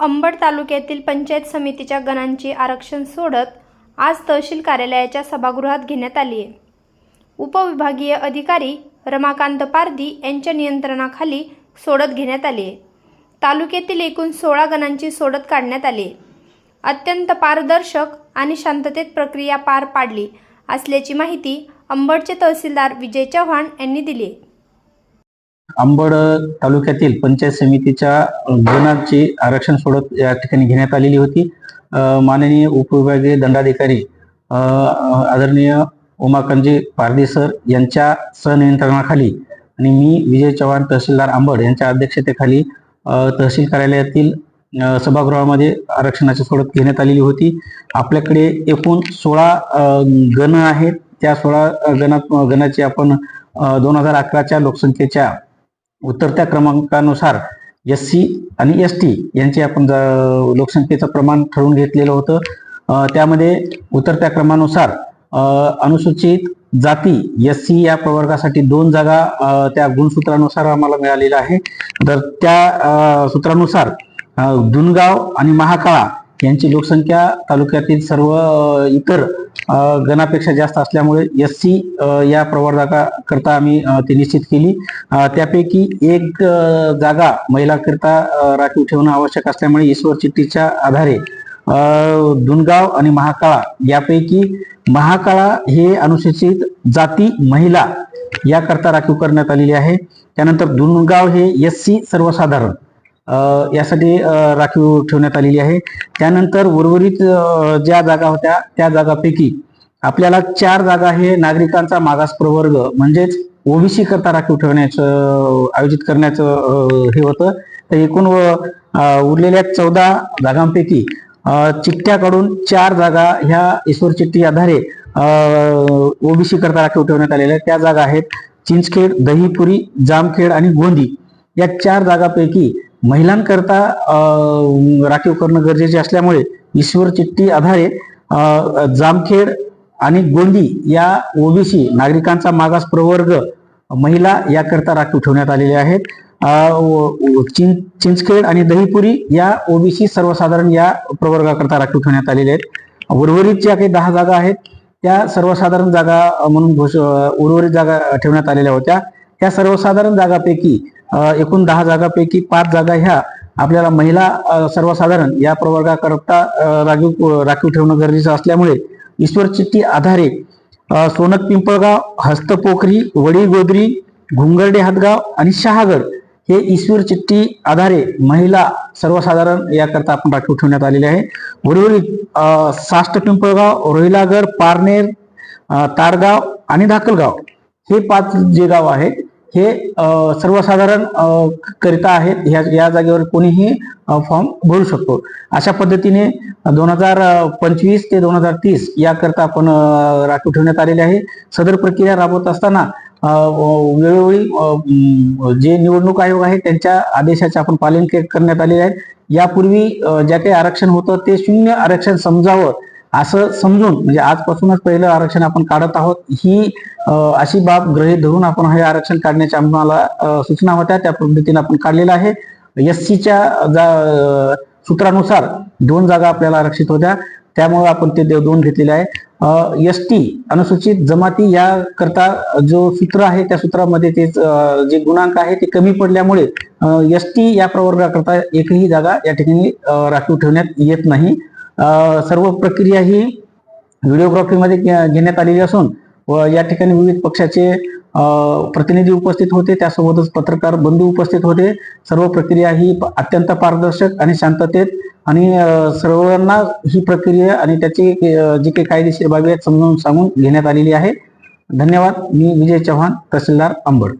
अंबड तालुक्यातील पंचायत समितीच्या गणांची आरक्षण सोडत आज तहसील कार्यालयाच्या सभागृहात घेण्यात आली आहे उपविभागीय अधिकारी रमाकांत पारधी यांच्या नियंत्रणाखाली सोडत घेण्यात आली आहे तालुक्यातील एकूण सोळा गणांची सोडत काढण्यात आली आहे अत्यंत पारदर्शक आणि शांततेत प्रक्रिया पार पाडली असल्याची माहिती अंबडचे तहसीलदार विजय चव्हाण यांनी दिली आंबड अंबड तालुक्यातील पंचायत समितीच्या गणाची आरक्षण सोडत या ठिकाणी घेण्यात आलेली होती. माननीय उपविभागीय दंडाधिकारी आदरणीय उमाकांतजी पारदे सर यांच्या सहनियंत्रणाखाली आणि मी विजय चव्हाण तहसीलदार आंबड यांच्या अध्यक्षतेखाली तहसील कार्यालयातील सभागृहामध्ये आरक्षणाची सोडत घेण्यात आलेली होती. आपल्याकडे एकूण सोळा गण आहेत. त्या सोळा गणात गणाची आपण दोन हजार अकराच्या लोकसंख्येच्या उतरत्या क्रमांकानुसार एस सी आणि एस टी यांचे आपण ज- लोकसंख्येचं प्रमाण ठरवून घेतलेलं होतं. त्यामध्ये उतरत्या क्रमानुसार अनुसूचित जाती एस सी या प्रवर्गासाठी दोन जागा त्या गुणसूत्रानुसार आम्हाला मिळालेल्या आहे. तर त्या सूत्रानुसार दुनगाव आणि महाकाळा यांची लोकसंख्या तालुक्यातील सर्व इतर गणापेक्षा जास्त असल्यामुळे एस सी या प्रवर्गाकरता आम्ही ती निश्चित केली. त्यापैकी एक जागा महिलाकरिता राखीव ठेवणं आवश्यक असल्यामुळे ईश्वर चिठ्ठीच्या आधारे दुनगाव आणि महाकाळा यापैकी महाकाळा हे अनुसूचित जाती महिला याकरता राखीव करण्यात आलेली आहे. त्यानंतर दुनगाव हे एस सी सर्वसाधारण. यासाठी राखीव ठेवण्यात आलेली आहे. त्यानंतर उर्वरित ज्या जागा होत्या त्या जागापैकी आपल्याला चार जागा हे नागरिकांचा मागास प्रवर्ग म्हणजेच ओबीसी करता राखीव ठेवण्याचं आयोजित करण्याचं हे होतं. तर एकूण उरलेल्या चौदा जागांपैकी चिठ्ठ्याकडून चार जागा ह्या ईश्वर चिठ्ठी आधारे ओबीसी करता राखीव ठेवण्यात आलेल्या त्या जागा आहेत चिंचखेड दहीपुरी जामखेड आणि गोंदी. या चार जागापैकी महिलांकरता राखीव करणं गरजेचे असल्यामुळे ईश्वर चिठ्ठी आधारे जामखेड आणि गोंदी या ओबीसी नागरिकांचा मागास प्रवर्ग महिला याकरता राखीव ठेवण्यात आलेले आहेत. चिं- चिंचखेड आणि दहीपुरी या ओबीसी सर्वसाधारण या प्रवर्गाकरता राखीव ठेवण्यात आलेले आहेत. उर्वरित ज्या काही दहा जागा आहेत त्या सर्वसाधारण जागा म्हणून घोष उर्वरित जागा ठेवण्यात आलेल्या होत्या. ह्या सर्वसाधारण जागापैकी एकूण दहा जागापैकी पाच जागा ह्या आपल्याला महिला सर्वसाधारण या प्रवर्गाकरता राखीव राखीव ठेवणं गरजेचं असल्यामुळे ईश्वर चिठ्ठी आधारे सोनक पिंपळगाव हस्तपोखरी वडी गोदरी घुंगर्डे हातगाव आणि शहागड हे ईश्वर चिठ्ठी आधारे महिला सर्वसाधारण याकरता आपण राखीव ठेवण्यात आलेले आहे. उर्वरित साष्ट पिंपळगाव रोहिलागड पारनेर तारगाव आणि धाकलगाव हे पाच जे गाव आहेत हे सर्वसाधारण करिता आहेत. ह्या या जागेवर कोणीही फॉर्म भरू शकतो. अशा पद्धतीने दोन हजार पंचवीस ते दोन हजार तीस याकरता आपण राखीव ठेवण्यात आलेले आहे. सदर प्रक्रिया राबवत असताना वेळोवेळी जे निवडणूक आयोग आहे त्यांच्या आदेशाचे आपण पालन के- करण्यात आलेले आहे. यापूर्वी ज्या काही आरक्षण होतं ते शून्य आरक्षण समजावं असं समजून म्हणजे आजपासूनच पहिलं आरक्षण आपण काढत आहोत ही अशी बाब गृहीत धरून आपण हे आरक्षण काढण्याच्या आम्हाला सूचना होत्या त्या पद्धतीने आपण काढलेलं आहे. एस सीच्या सूत्रानुसार दोन जागा आपल्याला आरक्षित होत्या त्यामुळे आपण ते दोन घेतलेले आहे. एस टी अनुसूचित जमाती या करता जो सूत्र आहे त्या सूत्रामध्ये ते जे गुणांक आहे ते कमी पडल्यामुळे एस टी या प्रवर्गाकरता एकही जागा या ठिकाणी राखीव ठेवण्यात येत नाही. सर्व प्रक्रिया ही व्हिडिओग्राफीमध्ये घे- घेण्यात आलेली असून व या ठिकाणी विविध पक्षाचे प्रतिनिधी उपस्थित होते. त्यासोबतच पत्रकार बंधू उपस्थित होते. सर्व प्रक्रिया ही अत्यंत पारदर्शक आणि शांततेत आणि सर्वांना ही प्रक्रिया आणि त्याची जी काही कायदेशीर बाबी आहेत समजावून सांगून घेण्यात आलेली आहे. धन्यवाद. मी विजय चव्हाण तहसीलदार अंबड.